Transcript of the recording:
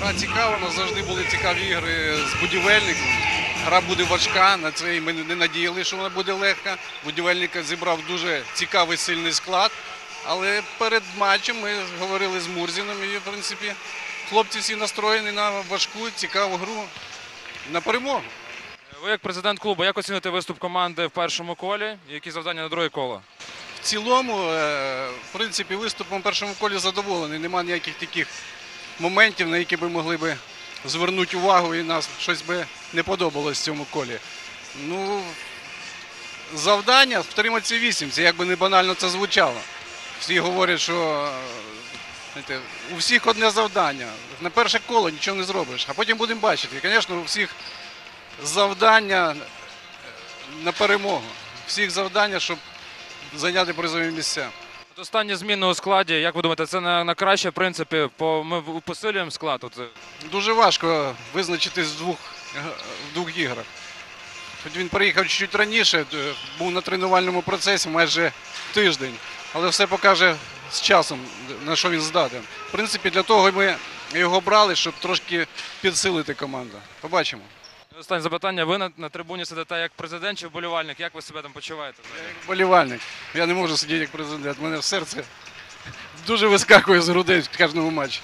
Гра цікава, у нас завжди були цікаві ігри з будівельником. Гра буде важка, на це ми не надіяли, що вона буде легка. Будівельник зібрав дуже цікавий сильний склад. Але перед матчем ми говорили з Мурзіном і, в принципі, хлопці всі настроєні на важку, цікаву гру на перемогу. Ви як президент клубу, як оціните виступ команди в першому колі? Які завдання на друге коло? В цілому, е, в принципі, виступом в першому колі задоволений. Нема ніяких таких моментів, на які би могли би звернути увагу і нас щось би не подобалось в цьому колі. Ну, завдання втриматися вісімці, як би не банально це звучало. Всі говорять, що знаєте, у всіх одне завдання. На перше коло нічого не зробиш, а потім будемо бачити. І, звісно, у всіх завдання е, на перемогу. Всіх завдання, щоб зайняти призові місця. Останні зміни у складі, як ви думаєте, це на, на краще, в принципі, по, ми посилюємо склад? От, Дуже важко визначитись в двох, в двох іграх. Хоч він приїхав чуть раніше, е, був на тренувальному процесі майже тиждень, але все покаже з часом, на що він здатен. В принципі, для того ми його брали, щоб трошки підсилити команду. Побачимо. Останнє запитання. Ви на, на трибуні сидите як президент чи вболівальник? Як ви себе там почуваєте? Я як болівальник. Я не можу сидіти як президент. Мене серце дуже вискакує з грудей в кожному матчі.